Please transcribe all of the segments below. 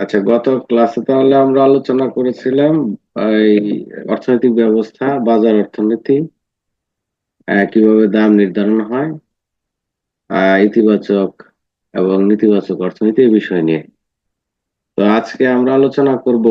আচ্ছা গত ক্লাসে তাহলে আমরা আলোচনা করেছিলাম এই অর্থনৈতিক ব্যবস্থা, বাজার অর্থনীতি কীভাবে দাম নির্ধারণ হয় ইতিবাচক এবং নেতিবাচক অর্থনীতি বিষয় নিয়ে। তো আজকে আমরা আলোচনা করব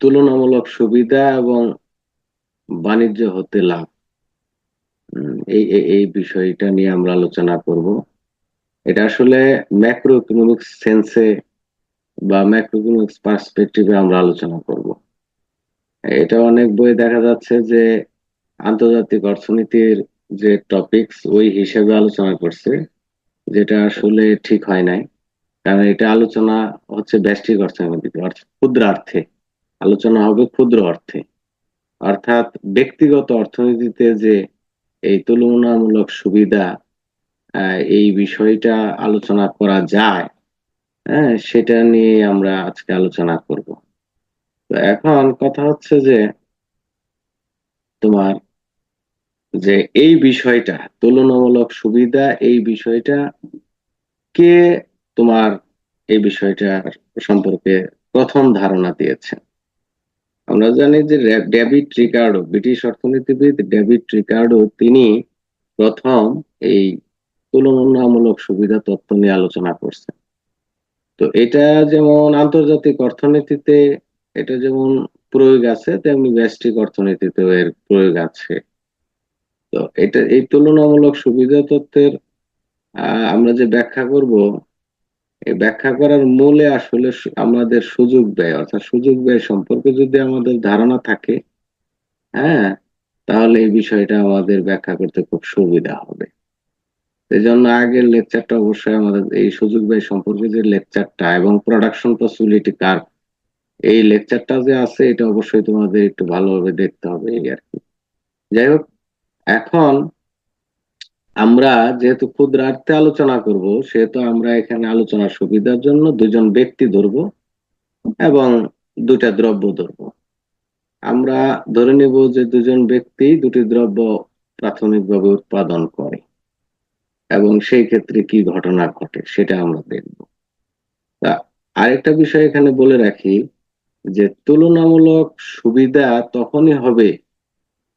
তুলনামূলক সুবিধা এবং বাণিজ্য হতে লাভ। এই- এই বিষয়টা নিয়ে আমরা আলোচনা করব। এটা আসলে ম্যাক্রো ইকোনমিক্স সেন্সে বা ম্যাক্রো ইকোনমিক্স পার্সপেক্টিভে আমরা আলোচনা করব। এটা অনেক বই দেখা যাচ্ছে যে আন্তর্জাতিক অর্থনীতির যে টপিকস ওই হিসেবে আলোচনা করছে, যেটা আসলে ঠিক হয় নাই। কারণ এটা আলোচনা হচ্ছে ব্যষ্টিক অর্থনীতিতে অর্থাৎ ক্ষুদ্রার্থে। আলোচনা হবে ক্ষুদ্র অর্থে। অর্থাৎ ব্যক্তিগত অর্থনীতিতে যে এই তুলনামূলক সুবিধা এই বিষয়টা আলোচনা করা যায় হ্যাঁ সেটা নিয়ে আমরা আজকে আলোচনা করব। তো এখন কথা হচ্ছে যে, তোমার যে এই বিষয়টা, তুলনামূলক সুবিধা, এই বিষয়টা কে তোমার এই বিষয়টা সম্পর্কে প্রথম ধারণা দিয়েছে? আমরা জানি যে ডেভিড রিকার্ডো, ব্রিটিশ অর্থনীতিবিদ ডেভিড রিকার্ডো, তিনি প্রথম এই তুলনামূলক সুবিধা তত্ত্ব নিয়ে আলোচনা করছেন তো এটা যেমন আন্তর্জাতিক অর্থনীতিতে এটা যেমন প্রয়োগ আছে, তেমনি ব্যষ্টিক অর্থনীতিতেও এর প্রয়োগ আছে। তো এটা, এই তুলনামূলক সুবিধা তত্ত্বের আমরা যে ব্যাখ্যা করব, এই ব্যাখ্যা করার মূলে আসলে আমাদের সুযোগ ব্যয়, অর্থাৎ সুযোগ ব্যয় সম্পর্কে যদি আমাদের ধারণা থাকে হ্যাঁ তাহলে এই বিষয়টা আমাদের ব্যাখ্যা করতে খুব সুবিধা হবে। এই জন্য আগের লেকচারটা অবশ্যই আমাদের এই সুযোগ ব্যয় সম্পর্কে যে লেকচারটা এবং প্রোডাকশন পসিবিলিটি কার, এই লেকচারটা যে আছে এটা অবশ্যই তোমাদের একটু ভালোভাবে দেখতে হবে এই আর কি। যাই হোক, এখন আমরা যেহেতু ক্ষুদ্রার্থে আলোচনা করব, সেহেতু আমরা এখানে আলোচনার সুবিধার জন্য দুজন ব্যক্তি ধরব এবং দুটা দ্রব্য ধরব। আমরা ধরে নেব যে দুজন ব্যক্তি দুটি দ্রব্য প্রাথমিকভাবে উৎপাদন করে। এবং সেই ক্ষেত্রে কি ঘটনা ঘটে সেটা আমরা দেখব। আরেকটা বিষয় এখানে বলে রাখি যে তুলনামূলক সুবিধা তখনই হবে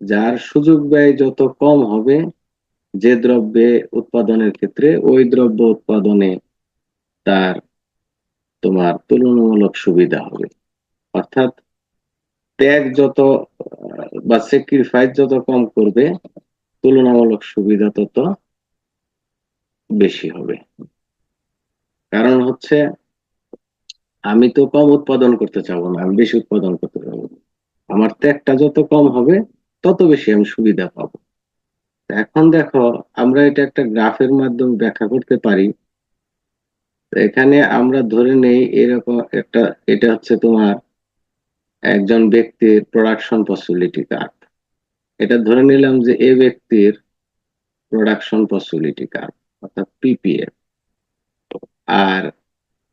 যার সুযোগ ব্যয় যত কম হবে যে দ্রব্যে উৎপাদনের ক্ষেত্রে ওই দ্রব্য উৎপাদনে তার তোমার তুলনামূলক সুবিধা হবে। অর্থাৎ ত্যাগ যত, বা স্যাক্রিফাইস যত কম করবে, তুলনামূলক সুবিধা তত বেশি হবে। কারণ হচ্ছে, আমি তো কম উৎপাদন করতে চাবো না, আমি বেশি উৎপাদন করতে চাবো আমার ত্যাগটা যত কম হবে, তত বেশি আমি সুবিধা পাবো। এখন দেখো, আমরা এটা একটা গ্রাফের মাধ্যমে ব্যাখ্যা করতে পারি। এখানে আমরা ধরে নেই, এরকম একটা, এটা হচ্ছে তোমার একজন ব্যক্তির প্রোডাকশন পসিবিলিটি কার্ড এটা ধরে নিলাম যে এ ব্যক্তির প্রোডাকশন পসিবিলিটি কার্ড অর্থাৎ পিপিএফ আর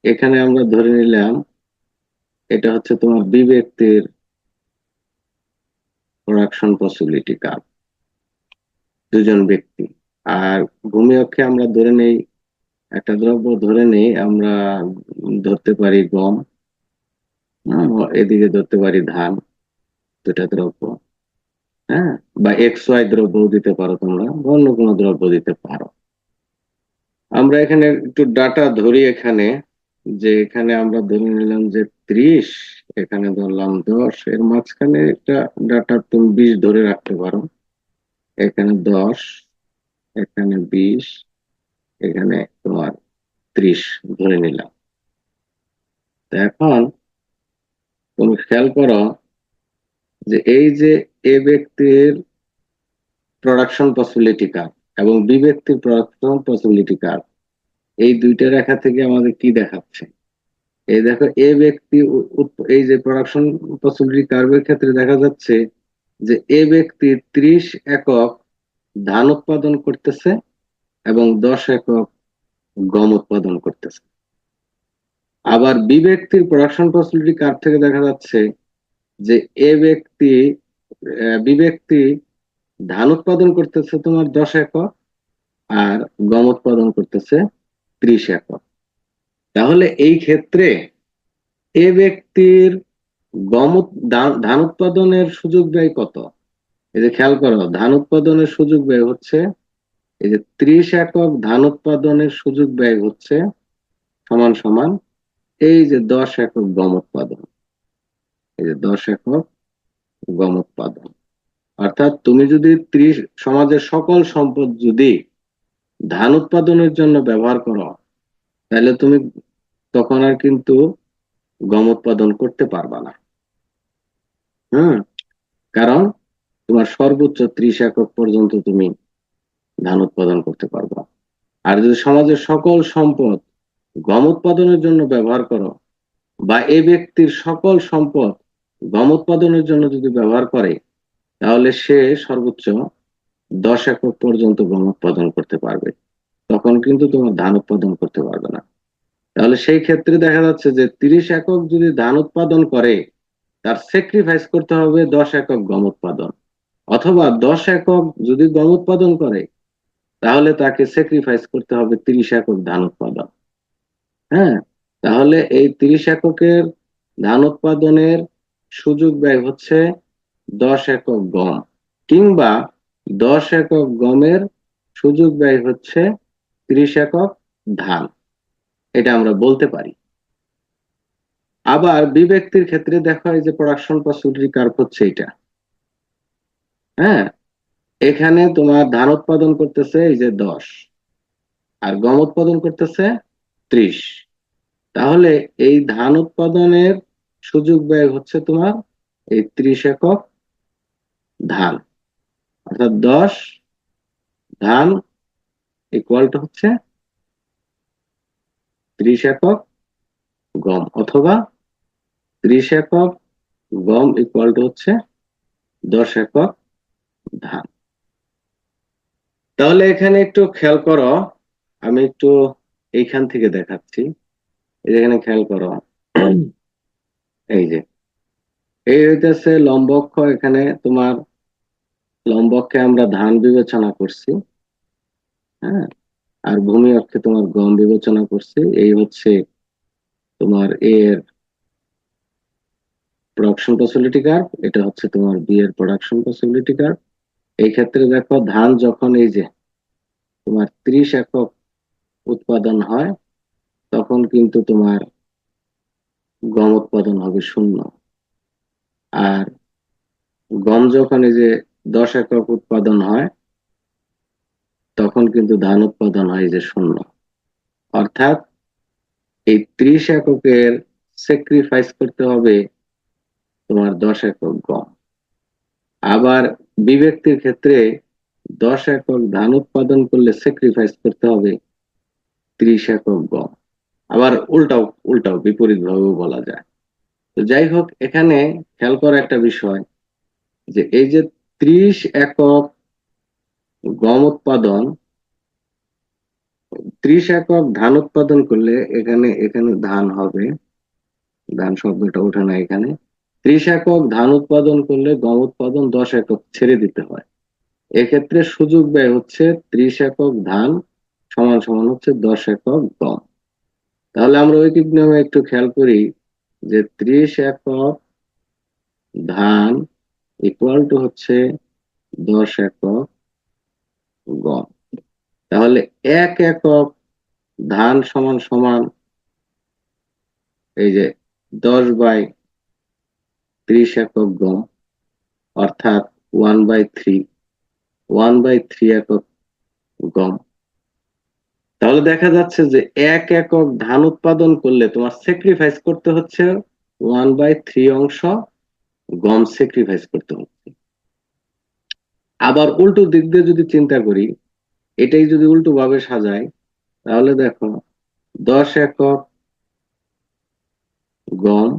এখানে আমরা ধরে নিলাম এটা হচ্ছে তোমার বিব্যক্তির প্রোডাকশন পসিবিলিটি কার্ড দুজন ব্যক্তি। আর ভূমি অক্ষে আমরা ধরে নেই, একটা দ্রব্য ধরে নেই, আমরা ধরতে পারি গম এদিকে ধরতে পারি ধান, দুটা দ্রব্য হ্যাঁ বা এক্স ওয়াই দ্রব্য দিতে পারো তোমরা অন্য কোনো দ্রব্য দিতে পারো। আমরা এখানে একটু ডাটা ধরি এখানে, যে এখানে আমরা ধরে নিলাম যে ত্রিশ, এখানে ধরলাম দশ, এর মাঝখানে একটা ডাটা তুমি বিশ ধরে রাখতে পারো। এখানে দশ, এখানে বিশ, এখানে তোমার ত্রিশ ধরে নিলাম। এখন তুমি খেয়াল করো যে এই যে এ ব্যক্তির প্রোডাকশন পসিবিলিটি কার্ড এবং বি ব্যক্তির প্রোডাকশন পসিবিলিটি কার্ড এই দুইটা রেখা থেকে আমাদের কি দেখাচ্ছে? এই দেখো, এ ব্যক্তি এই যে প্রোডাকশন পসিবিলিটি কার্ভের ক্ষেত্রে দেখা যাচ্ছে যে এ ব্যক্তি ত্রিশ একক ধান উৎপাদন করতেছে এবং দশ একক গম উৎপাদন করতেছে। আবার বি ব্যক্তির প্রোডাকশন পসিবিলিটি কার্ড থেকে দেখা যাচ্ছে যে এ ব্যক্তি বি ব্যক্তি ধান উৎপাদন করতেছে তোমার দশ একক আর গম উৎপাদন করতেছে ত্রিশ একক তাহলে এই ক্ষেত্রে এ ব্যক্তির গম ধান উৎপাদনের সুযোগ ব্যয় কত? এই যে খেয়াল করো, ধান উৎপাদনের সুযোগ ব্যয় হচ্ছে, এই যে ত্রিশ একক ধান উৎপাদনের সুযোগ ব্যয় হচ্ছে সমান সমান এই যে দশ একক গম উৎপাদন। এই যে দশ একক গম উৎপাদন। অর্থাৎ তুমি যদি ত্রিশ সমাজের সকল সম্পদ যদি ধান উৎপাদনের জন্য ব্যবহার করো, তাহলে তুমি তখন আর কিন্তু গম উৎপাদন করতে পারবা না। হুম কারণ তোমার সর্বোচ্চ ত্রিশ একক পর্যন্ত তুমি ধান উৎপাদন করতে পারবা। আর যদি সমাজের সকল সম্পদ গম উৎপাদনের জন্য ব্যবহার করো, বা এ ব্যক্তির সকল সম্পদ গম উৎপাদনের জন্য যদি ব্যবহার করে তাহলে সে সর্বোচ্চ দশ একক পর্যন্ত গম উৎপাদন করতে পারবে। তখন কিন্তু তোমার ধান উৎপাদন করতে পারবে না। তাহলে সেই ক্ষেত্রে দেখা যাচ্ছে যে তিরিশ একক যদি ধান উৎপাদন করে, তার স্যাক্রিফাইস করতে হবে দশ একক গম উৎপাদন। অথবা দশ একক যদি গম উৎপাদন করে, তাহলে তাকে স্যাক্রিফাইস করতে হবে তিরিশ একক ধান উৎপাদন। হ্যাঁ তাহলে এই তিরিশ এককের ধান উৎপাদনের সুযোগ ব্যয় হচ্ছে দশ একক গম। কিংবা দশ একক গমের সুযোগ ব্যয় হচ্ছে তিরিশ একক ধান। এটা আমরা বলতে পারি। আবার বি ব্যক্তির ক্ষেত্রে দেখো এই যে প্রোডাকশন পসিবিলিটি কার্ভ হচ্ছে এটা হ্যাঁ? এখানে তোমার ধান উৎপাদন করতেছে এই যে দশ, আর গম উৎপাদন করতেছে ত্রিশ। তাহলে এই ধান উৎপাদনের সুযোগ ব্যয় হচ্ছে তোমার এই ত্রিশ একক ধান। অর্থাৎ দশ ধান ইকুয়ালটা হচ্ছে ত্রিশ একক গম, অথবা ত্রিশ একক গম ইকুয়াল টু হচ্ছে দশ একক ধান। তাহলে এখানে একটু খেয়াল করো, আমি একটু এইখান থেকে দেখাচ্ছি। এখানে খেয়াল করো। এই যে, এই হইতেছে লম্বক্ষ এখানে তোমার লম্বক্ষে আমরা ধান বিবেচনা করছি হ্যাঁ? আর ভূমি অক্ষে তোমার গম বিবেচনা করছি। এই হচ্ছে তোমার এর প্রোডাকশন পসিবিলিটি কার্ভ এটা হচ্ছে তোমার বি এর প্রোডাকশন পসিবিলিটি কার্ভ এই ক্ষেত্রে দেখো, ধান যখন এই যে তোমার ত্রিশ একক উৎপাদন হয়, তখন কিন্তু তোমার গম উৎপাদন হবে শূন্য। আর গম যখন এই যে দশ একক উৎপাদন হয়, তখন কিন্তু ধান উৎপাদন হয় যে শূন্য। অর্থাৎ এই ত্রিশ এককের স্যাক্রিফাইস করতে হবে তোমার দশ একক গম। আবার বিব্যক্তির ক্ষেত্রে দশ একক ধান উৎপাদন করলে স্যাক্রিফাইস করতে হবে ত্রিশ একক গম। আবার উল্টাও উল্টাও বিপরীত ভাবেও বলা যায়। তো যাই হোক, এখানে খেয়াল করা একটা বিষয় যে এই যে ত্রিশ একক গম উৎপাদন, ত্রিশ একক ধান উৎপাদন করলে এখানে এখানে ধান হবে, ধান শব্দটা ওঠে না এখানে, ত্রিশ একক ধান উৎপাদন করলে গম উৎপাদন দশ একক ছেড়ে দিতে হয়। এক্ষেত্রে সুযোগ ব্যয় হচ্ছে ত্রিশ একক ধান সমান সমান হচ্ছে দশ একক গম। তাহলে আমরা ঐকিক নিয়মে একটু খেয়াল করি যে ত্রিশ একক ধান ইকুয়াল টু হচ্ছে দশ একক গম তাহলে এক একক ধান সমান সমান এই যে দশ বাই ত্রিশ একক গম অর্থাৎ one by three one by three একক গম তাহলে দেখা যাচ্ছে যে এক একক ধান উৎপাদন করলে তোমার স্যাক্রিফাইস করতে হচ্ছে ওয়ান বাই থ্রি অংশ গম স্যাক্রিফাইস করতে হচ্ছে আবার উল্টো দিক দিয়ে যদি চিন্তা করি, এটাই যদি উল্টো ভাবে সাজাই, তাহলে দেখো, দশ একক গম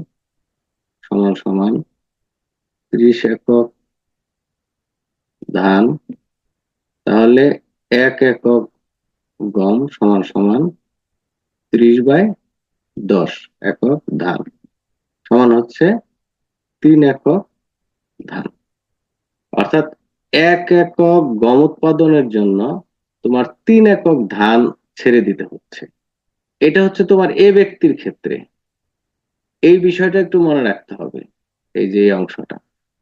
সমান সমান ত্রিশ একক ধান, তাহলে এক একক গম সমান সমান ত্রিশ বাই দশ একক ধান। সমান হচ্ছে তিন একক ধান। অর্থাৎ এক একক গম উৎপাদনের জন্য তোমার তিন একক ধান ছেড়ে দিতে হচ্ছে। এটা হচ্ছে তোমার এ ব্যক্তির ক্ষেত্রে। এই বিষয়টা একটু মনে রাখতে হবে, এই যে অংশটা,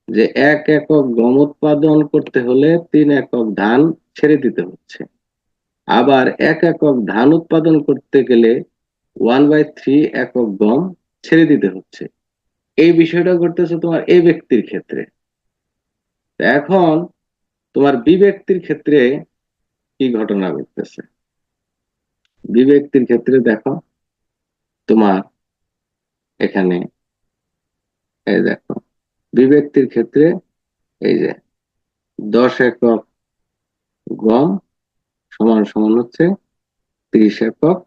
যে এক একক গম উৎপাদন করতে হলে তিন একক ধান ছেড়ে দিতে হচ্ছে। আবার এক একক ধান উৎপাদন করতে গেলে ওয়ান বাই থ্রি একক গম ছেড়ে দিতে হচ্ছে। এই বিষয়টা ঘটতেছে তোমার এ ব্যক্তির ক্ষেত্রে। এখন তোমার বি ব্যক্তির ক্ষেত্রে কি ঘটনা ঘটতেছে? বি ব্যক্তির ক্ষেত্রে দেখো, তোমার এখানে, এই দেখো, বি ব্যক্তির ক্ষেত্রে এই যে দশ একক গম সমান সমান হচ্ছে ত্রিশ একক,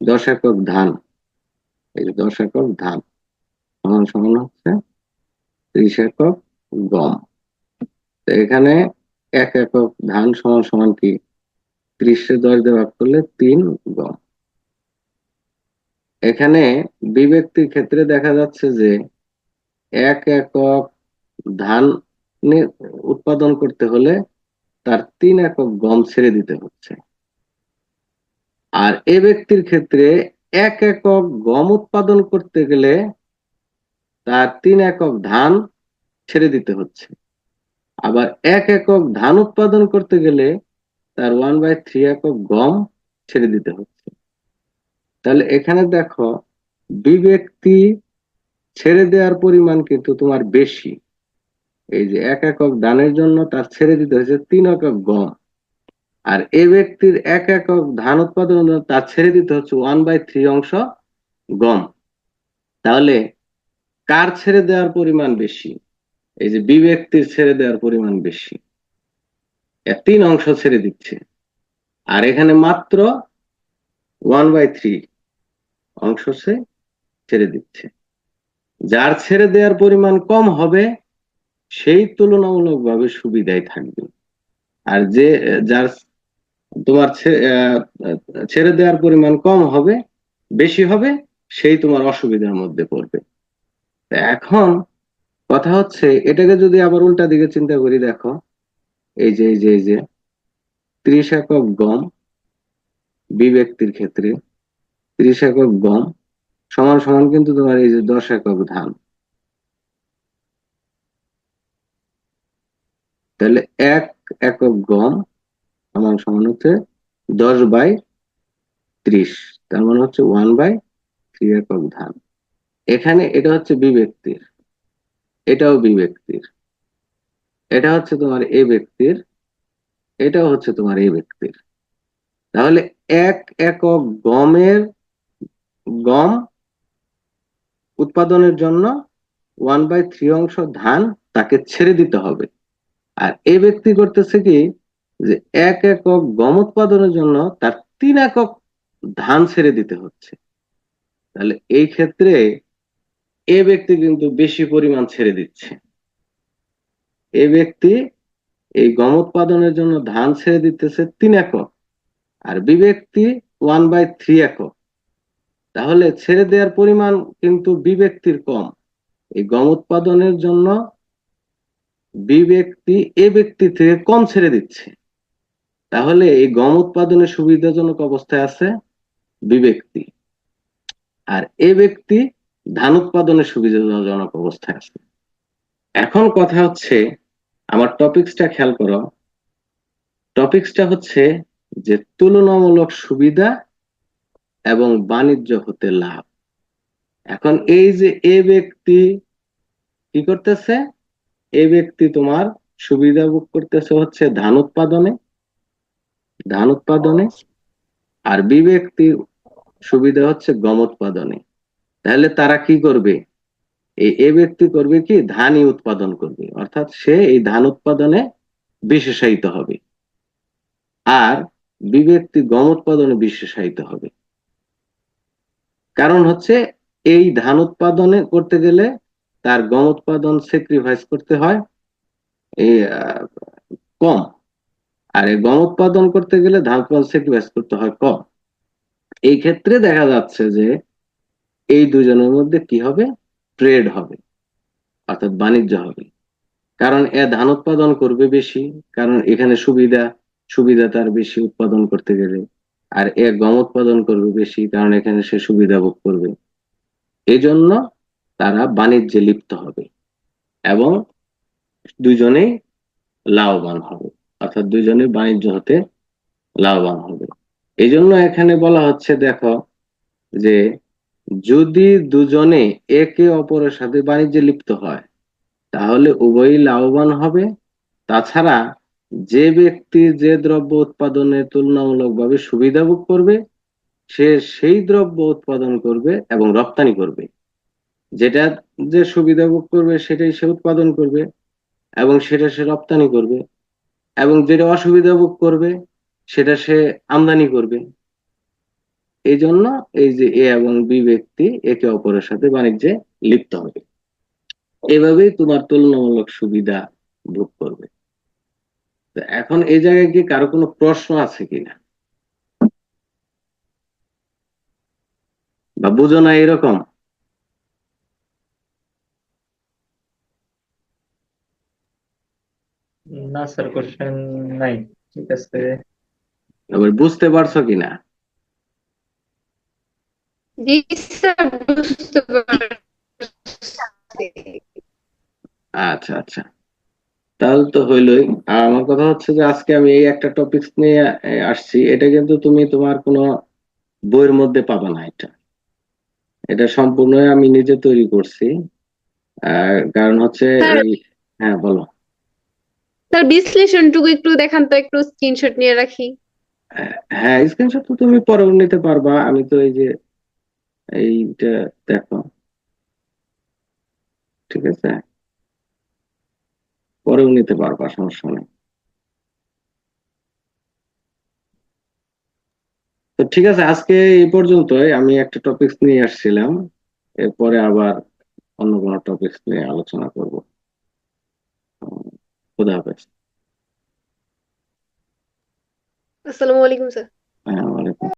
দশ একক ধান। এই দশ একক ধান সমান সমান হচ্ছে ত্রিশ একক গম এখানে এক একক ধান সমান সমান কি? ত্রিশে দশ ভাগ করলে তিন গম। এখানে বিব্যক্তির ক্ষেত্রে দেখা যাচ্ছে যে এক একক ধান উৎপাদন করতে হলে তার তিন একক গম ছেড়ে দিতে হচ্ছে। আর এ ব্যক্তির ক্ষেত্রে এক একক গম উৎপাদন করতে গেলে তার তিন একক ধান ছেড়ে দিতে হচ্ছে। আবার এক একক ধান উৎপাদন করতে গেলে তার ওয়ান বাই থ্রি একক গম ছেড়ে দিতে হচ্ছে। তাহলে এখানে দেখো বি ব্যক্তি ছেড়ে দেওয়ার পরিমাণ কিন্তু তোমার বেশি। এই যে এক একক ধানের জন্য তার ছেড়ে দিতে হয়েছে তিন একক গম। আর এ ব্যক্তির এক একক ধান উৎপাদন তার ছেড়ে দিতে হচ্ছে ওয়ান বাই থ্রি অংশ গম। তাহলে কার ছেড়ে দেওয়ার পরিমাণ বেশি? এই যে বি ব্যক্তির ছেড়ে দেওয়ার পরিমাণ বেশি। তিন অংশ ছেড়ে দিচ্ছে। আর এখানে মাত্র ওয়ান বাই থ্রি অংশ সে ছেড়ে দিচ্ছে। যার ছেড়ে দেওয়ার পরিমাণ কম হবে, সেই তুলনামূলকভাবে সুবিধায় থাকবে। আর যে, যার তোমার ছেড়ে দেওয়ার পরিমাণ কম হবে, বেশি হবে, সেই তোমার অসুবিধার মধ্যে পড়বে। এখন কথা হচ্ছে, এটাকে যদি আবার উল্টা দিকে চিন্তা করি, দেখো, এই যে এই যে এই যে, ত্রিশ একক গম বি ব্যক্তির ক্ষেত্রে ত্রিশ একক গম সমান সমান কিন্তু তোমার এই যে দশ একক ধান। তাহলে এক একক গম সমান সমান হচ্ছে দশ বাই ত্রিশ। তার মানে হচ্ছে ওয়ান বাই থ্রি একক ধান এখানে এটা হচ্ছে বি ব্যক্তির এটাও বি ব্যক্তির এটা হচ্ছে তোমার এ ব্যক্তির। এটাও হচ্ছে তোমার এ ব্যক্তির। তাহলে এক একক গমের গম উৎপাদনের জন্য ওয়ান বাই থ্রি অংশ ধান তাকে ছেড়ে দিতে হবে। আর এ ব্যক্তি করতেছে কি? যে এক একক গম উৎপাদনের জন্য তার তিন একক ধান ছেড়ে দিতে হচ্ছে। তাহলে এই ক্ষেত্রে এ ব্যক্তি কিন্তু বেশি পরিমাণ ছেড়ে দিচ্ছে। এ ব্যক্তি এই গম উৎপাদনের জন্য ধান ছেড়ে দিতেছে তিন একক আর বি ব্যক্তি ওয়ান বাই থ্রি একক। তাহলে ছেড়ে দেওয়ার পরিমাণ কিন্তু বি ব্যক্তির কম। এই গম উৎপাদনের জন্য বি ব্যক্তি এ ব্যক্তি থেকে কম ছেড়ে দিচ্ছে। তাহলে এই গম উৎপাদনের সুবিধাজনক অবস্থায় আছে বি ব্যক্তি। আর এ ব্যক্তি ধান উৎপাদনের সুবিধাজনক অবস্থায় আছে। এখন কথা হচ্ছে, আমার টপিকসটা খেয়াল করো। টপিকসটা হচ্ছে যে তুলনামূলক সুবিধা এবং বাণিজ্য হতে লাভ। এখন এই যে এ ব্যক্তি কি করতেছে? এ ব্যক্তি তোমার সুবিধা ভোগ করতেছে হচ্ছে ধান উৎপাদনে। ধান উৎপাদনে আর বি ব্যক্তি সুবিধা হচ্ছে গম উৎপাদনে। তাহলে তারা কি করবে? এই এ ব্যক্তি করবে কি? ধানই উৎপাদন করবে। অর্থাৎ সে এই ধান উৎপাদনে বিশেষায়িত হবে। আর বি ব্যক্তি গম উৎপাদনে বিশেষায়িত হবে। কারণ হচ্ছে এই ধান উৎপাদনে করতে গেলে তার গম উৎপাদন স্যাক্রিফাইস করতে হয়। কম। আর এই গম উৎপাদন করতে গেলে ধান উৎপাদন স্যাক্রিফাইস করতে হয় কম। এই ক্ষেত্রে দেখা যাচ্ছে যে এই দুজনের মধ্যে কি হবে? ট্রেড হবে, অর্থাৎ বাণিজ্য হবে। কারণ এ ধান উৎপাদন করবে বেশি, কারণ এখানে সুবিধা সুবিধা তার বেশি উৎপাদন করতে গেলে। আর এ গম উৎপাদন করবে বেশি, কারণ এখানে সে সুবিধা ভোগ করবে। এই জন্য তারা বাণিজ্যে লিপ্ত হবে এবং দুজনেই লাভবান হবে। অর্থাৎ দুজনেই বাণিজ্য হতে লাভবান হবে। এই জন্য এখানে বলা হচ্ছে, দেখো, যে যদি দুজনে একে অপরের সাথে বাণিজ্যে লিপ্ত হয়, তাহলে উভয়ই লাভবান হবে। তাছাড়া যে ব্যক্তি যে দ্রব্য উৎপাদনে তুলনামূলকভাবে সুবিধা ভোগ করবে, সে সেই দ্রব্য উৎপাদন করবে এবং রপ্তানি করবে। যেটা যে সুবিধা ভোগ করবে, সেটাই সে উৎপাদন করবে এবং সেটা সে রপ্তানি করবে। এবং যেটা অসুবিধা ভোগ করবে, সেটা সে আমদানি করবে। এই জন্য এই যে এ এবং বি ব্যক্তি একে অপরের সাথে বাণিজ্যে লিপ্ত হবে। এভাবেই তোমার তুলনামূলক সুবিধা ভোগ করবে। এখন এই জায়গায় কি কারও কোনো প্রশ্ন আছে কিনা? বা বুঝো না এরকম? না স্যার কোশ্চেন নাই ঠিক আছে। এবার বুঝতে পারছ কিনা? জি স্যার বুঝতে পারছি। আচ্ছা আচ্ছা। তাহলে তো হইলই। আর আমার কথা হচ্ছে যে আজকে আমি এই একটা টপিক নিয়ে আসছি। এটা কিন্তু তুমি তোমার কোনো বইয়ের মধ্যে পাবা না এটা। এটা সম্পূর্ণ আমি নিজে তৈরি করছি। আর কারণ হচ্ছে এই হ্যাঁ বলো। স্যার বিশ্লেষণটুকু একটু দেখান তো, একটু স্ক্রিনশট নিয়ে রাখি। হ্যাঁ স্ক্রিনশট তো তুমি পরেও নিতে পারবা, আমি তো এই যে এইটা দেখো। ঠিক আছে? পরেও নিতে পারবা, সমস্যা নেই। তো ঠিক আছে, আজকে এই পর্যন্তই, আমি একটা টপিকস নিয়ে আসছিলাম, এরপরে আবার অন্য কোনো টপিকস নিয়ে আলোচনা করব। খুদা হাফেজ আসসালামু আলাইকুম স্যার। হ্যাঁ ওয়ালাইকুম